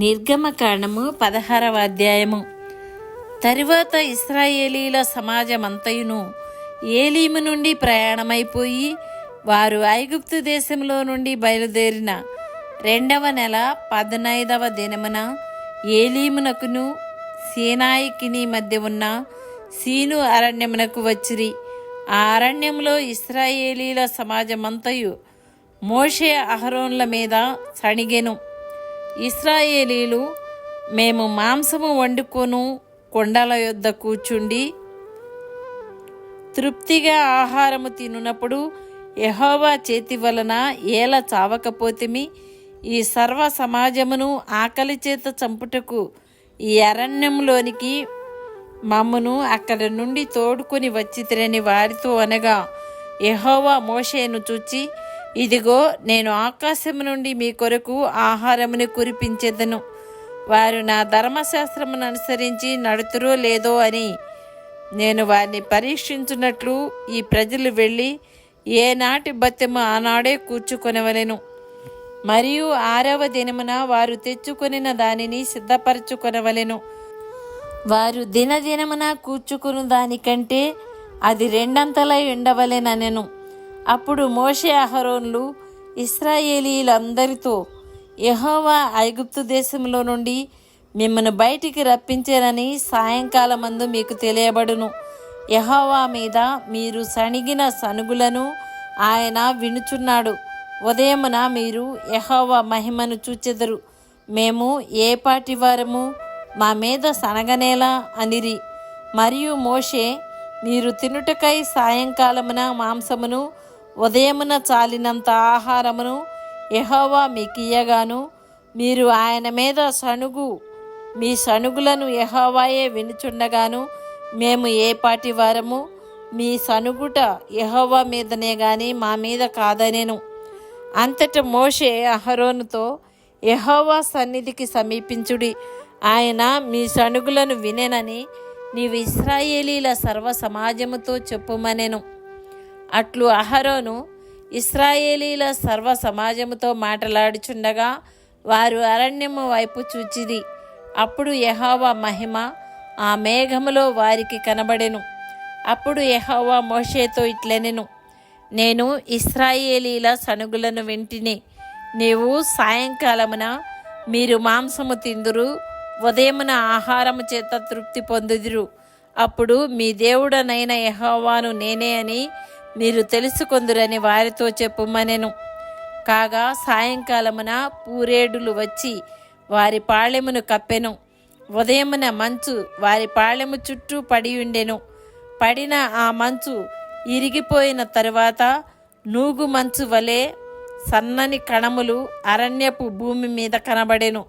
నిర్గమకాండము పదహారవ అధ్యాయము తరువాత ఇస్రాయేలీల సమాజమంతయును ఏలీము నుండి ప్రయాణమైపోయి వారు ఐగుప్తు దేశంలో నుండి బయలుదేరిన రెండవ నెల పదనైదవ దినమున ఏలీమునకును సీనాయికిని మధ్య ఉన్న సీను అరణ్యమునకు వచ్చిరి. ఆ అరణ్యంలో ఇస్రాయేలీల సమాజమంతయు మోషే అహరోన్ల మీద సణిగెను ఇస్రాయేలీలు మేము మాంసము వండుకొను కొండల యొద్ద కూర్చుండి తృప్తిగా ఆహారము తినునప్పుడు యహోవా చేతి వలన ఏల చావకపోతిమి. ఈ సర్వ సమాజమును ఆకలి చేత చంపుటకు ఈ అరణ్యంలోనికి మమ్మను అక్కడ నుండి తోడుకొని వచ్చితిరని వారితో అనగా యహోవా మోషేను చూచి ఇదిగో నేను ఆకాశము నుండి మీ కొరకు ఆహారమును కురిపించేదను. వారు నా ధర్మశాస్త్రమును అనుసరించి నడుతురో లేదో అని నేను వారిని పరీక్షించున్నట్లు ఈ ప్రజలు వెళ్ళి ఏనాటి బత్తెము ఆనాడే కూర్చుకొనవలెను. మరియు ఆరవ దినమున వారు తెచ్చుకొనిన దానిని సిద్ధపరచుకొనవలెను. వారు దినదినమున కూర్చుకుని దానికంటే అది రెండంతలై ఉండవలెననెను. అప్పుడు మోషే అహరోన్లు ఇస్రాయేలీలందరితో యహోవా ఐగుప్తు దేశంలో నుండి మిమ్మల్ని బయటికి రప్పించారని సాయంకాలమందు మీకు తెలియబడును. యహోవా మీద మీరు సణిగిన సనుగులను ఆయన వినుచున్నాడు. ఉదయమున మీరు యహోవా మహిమను చూచెదరు. మేము ఏ పాటి వారము మా మీద సనగనేలా అనిరి. మరియు మోషే మీరు తినుటకై సాయంకాలమున మాంసమును ఉదయమున చాలినంత ఆహారమును యహోవా మీకు ఇయ్యగాను మీరు ఆయన మీద సణుగు మీ సణుగులను యహోవాయే వినుచుండగాను మేము ఏ పాటి వారము? మీ సనుగుట యహోవా మీదనే గాని మా మీద కాదనేను. అంతట మోషే అహరోనుతో యహోవా సన్నిధికి సమీపించుడి. ఆయన మీ సణుగులను వినేనని నీవు ఇస్రాయేలీల సర్వ సమాజముతో చెప్పుమనెను. అట్లు అహరోను ఇస్రాయేలీల సర్వ సమాజముతో మాటలాడుచుండగా వారు అరణ్యము వైపు చూచిది అప్పుడు యహోవా మహిమ ఆ మేఘములో వారికి కనబడెను. అప్పుడు యహోవా మోషేతో ఇట్లనెను నేను ఇస్రాయేలీల సనుగులను వింటిని. నీవు సాయంకాలమున మీరు మాంసము తిందురు ఉదయమున ఆహారము చేత తృప్తి పొందుదురు. అప్పుడు మీ దేవుడనైన యహోవాను నేనే అని మీరు తెలుసుకొందురని వారితో చెప్పుమనెను. కాగా సాయంకాలమున పూరేడులు వచ్చి వారి పాళెమును కప్పెను. ఉదయమున మంచు వారి పాళెము చుట్టూ పడి ఉండెను పడిన ఆ మంచు ఇరిగిపోయిన తరువాత నూగు మంచు వలె సన్నని కణములు అరణ్యపు భూమి మీద కనబడెను.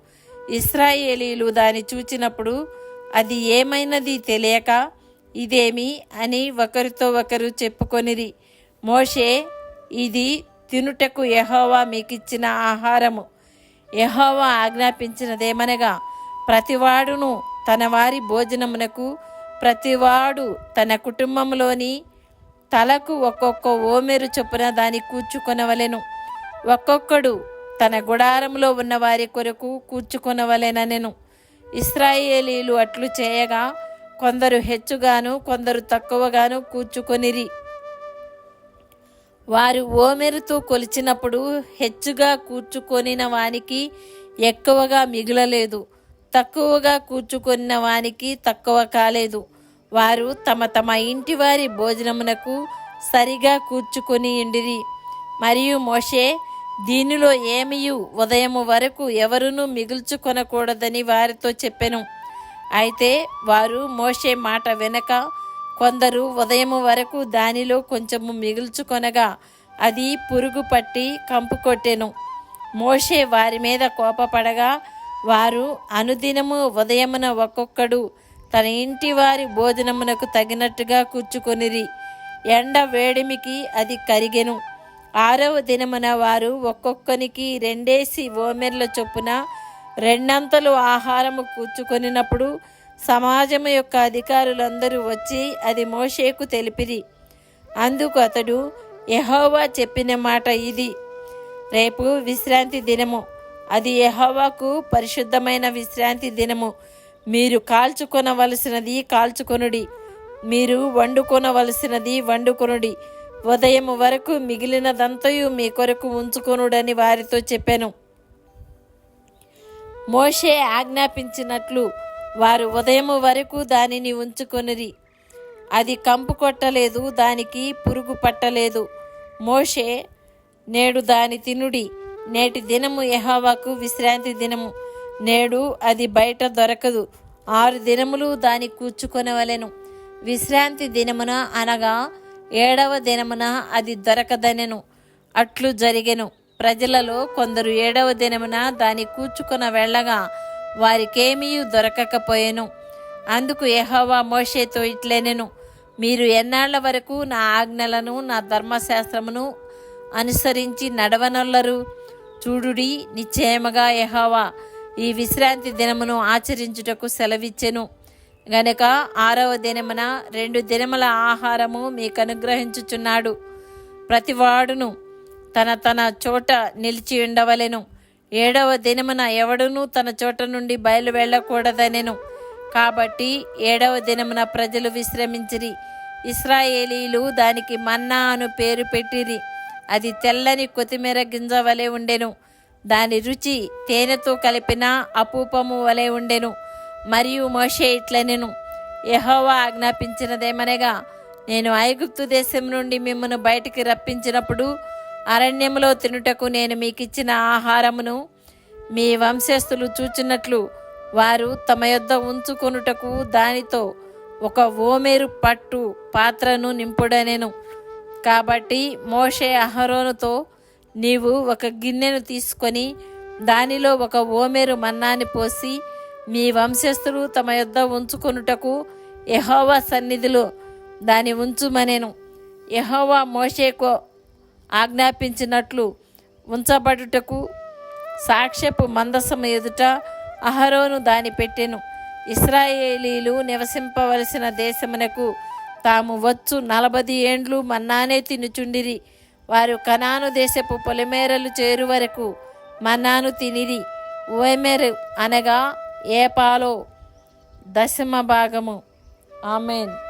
ఇస్రాయేలీలు దాన్ని చూచినప్పుడు అది ఏమైనది తెలియక ఇదేమి అని ఒకరితో ఒకరు చెప్పుకొనిరి. మోషే ఇది తినుటకు యహోవా మీకిచ్చిన ఆహారము. యహోవా ఆజ్ఞాపించినదేమనగా ప్రతివాడును తన వారి భోజనమునకు ప్రతివాడు తన కుటుంబంలోని తలకు ఒక్కొక్క ఓమెరు చొప్పున దాన్ని కూర్చుకొనవలెను. ఒక్కొక్కడు తన గుడారంలో ఉన్న వారి కొరకు కూర్చుకొనవలెననెను. ఇస్రాయేలీలు అట్లు చేయగా కొందరు హెచ్చుగాను కొందరు తక్కువగాను కూర్చుకొనిరి. వారు ఓమెరుతో కొలిచినప్పుడు హెచ్చుగా కూర్చుకొనిన వానికి ఎక్కువగా మిగులలేదు. తక్కువగా కూర్చుకొనిన వానికి తక్కువ కాలేదు. వారు తమ తమ ఇంటి వారి భోజనమునకు సరిగా కూర్చుకొని ఇండిరి మరియు మోషే దీనిలో ఏమియు ఉదయము వరకు ఎవరునూ మిగుల్చుకొనకూడదని వారితో చెప్పెను. అయితే వారు మోషే మాట వెనక కొందరు ఉదయము వరకు దానిలో కొంచెము మిగుల్చుకొనగా అది పురుగు పట్టి కంపు కొట్టెను. మోషే వారి మీద కోపపడగా వారు అనుదినము ఉదయమున ఒక్కొక్కడు తన ఇంటి వారి భోజనమునకు తగినట్టుగా కూర్చుకొనిరి. ఎండ వేడిమికి అది కరిగెను. ఆరవ దినమున వారు ఒక్కొక్కనికి రెండేసి ఓమెర్ల చొప్పున రెండంతలు ఆహారము కూర్చుకొనినప్పుడు సమాజము యొక్క అధికారులందరూ వచ్చి అది మోషేకు తెలిపిరి. అందుకు అతడు ఎహోవా చెప్పిన మాట ఇది. రేపు విశ్రాంతి దినము. అది ఎహోవాకు పరిశుద్ధమైన విశ్రాంతి దినము. మీరు కాల్చుకొనవలసినది కాల్చుకొనుడి. మీరు వండుకొనవలసినది వండుకొనుడి. ఉదయం వరకు మిగిలినదంతయు మీ కొరకు ఉంచుకొనుడని వారితో చెప్పాను. మోషే ఆజ్ఞాపించినట్లు వారు ఉదయం వరకు దానిని ఉంచుకొనిరి. అది కంపు కొట్టలేదు దానికి పురుగు పట్టలేదు. మోషే నేడు దాని తినుడి. నేటి దినము యహోవాకు విశ్రాంతి దినము. నేడు అది బయట దొరకదు. ఆరు దినములు దాని కూర్చుకొనవలెను. విశ్రాంతి దినమున అనగా ఏడవ దినమున అది దొరకదనెను. అట్లు జరిగెను. ప్రజలలో కొందరు ఏడవ దినమున దాని కూర్చుకొన వెళ్ళగా వారికేమీ దొరకకపోయేను. అందుకు యెహోవా మోషేతో ఇట్లేనెను మీరు ఎన్నాళ్ళ వరకు నా ఆజ్ఞలను నా ధర్మశాస్త్రమును అనుసరించి నడవనొల్లరు? చూడుడి నిశ్చయముగా యెహోవా ఈ విశ్రాంతి దినమును ఆచరించుటకు సెలవిచ్చెను. గనుక ఆరవ దినమున రెండు దినముల ఆహారము మీకు అనుగ్రహించుచున్నాడు ప్రతివాడును తన తన చోట నిలిచి ఉండవలెను. ఏడవ దినమున ఎవడునూ తన చోట నుండి బయలు వెళ్ళకూడదనెను. కాబట్టి ఏడవ దినమున ప్రజలు విశ్రమించిరి. ఇస్రాయేలీలు దానికి మన్నా అను పేరు పెట్టిరి. అది తెల్లని కొత్తిమీర గింజ వలె ఉండెను. దాని రుచి తేనెతో కలిపిన అపూపము వలె ఉండెను. మరియు మోషే ఇట్లనెను. యహోవా ఆజ్ఞాపించినదేమనగా నేను ఐగుప్తు దేశం నుండి మిమ్మను బయటికి రప్పించినప్పుడు అరణ్యములో తినుటకు నేను మీకు ఇచ్చిన ఆహారమును మీ వంశస్థులు చూచినట్లు వారు తమ యొద్ద ఉంచుకొనుటకు దానితో ఒక ఓమేరు పట్టు పాత్రను నింపుడనెను. కాబట్టి మోషే అహరోనుతో నీవు ఒక గిన్నెను తీసుకొని దానిలో ఒక ఓమేరు మన్నాన్ని పోసి మీ వంశస్థులు తమ యొద్ద ఉంచుకొనుటకు యహోవా సన్నిధిలో దాని ఉంచుమనెను. యహోవా మోషేకో ఆజ్ఞాపించినట్లు ఉంచబడుటకు సాక్ష్యపు మందసము ఎదుట అహరోను దాని పెట్టెను. ఇస్రాయేలీలు నివసింపవలసిన దేశమునకు తాము వచ్చు నలభది ఏండ్లు మన్నానే తినుచుండిరి. వారు కనాను దేశపు పొలిమేరలు చేరు వరకు మన్నాను తినిరి. ఓమెరు అనగా ఏపాలో దశమ భాగము. ఆమెన్.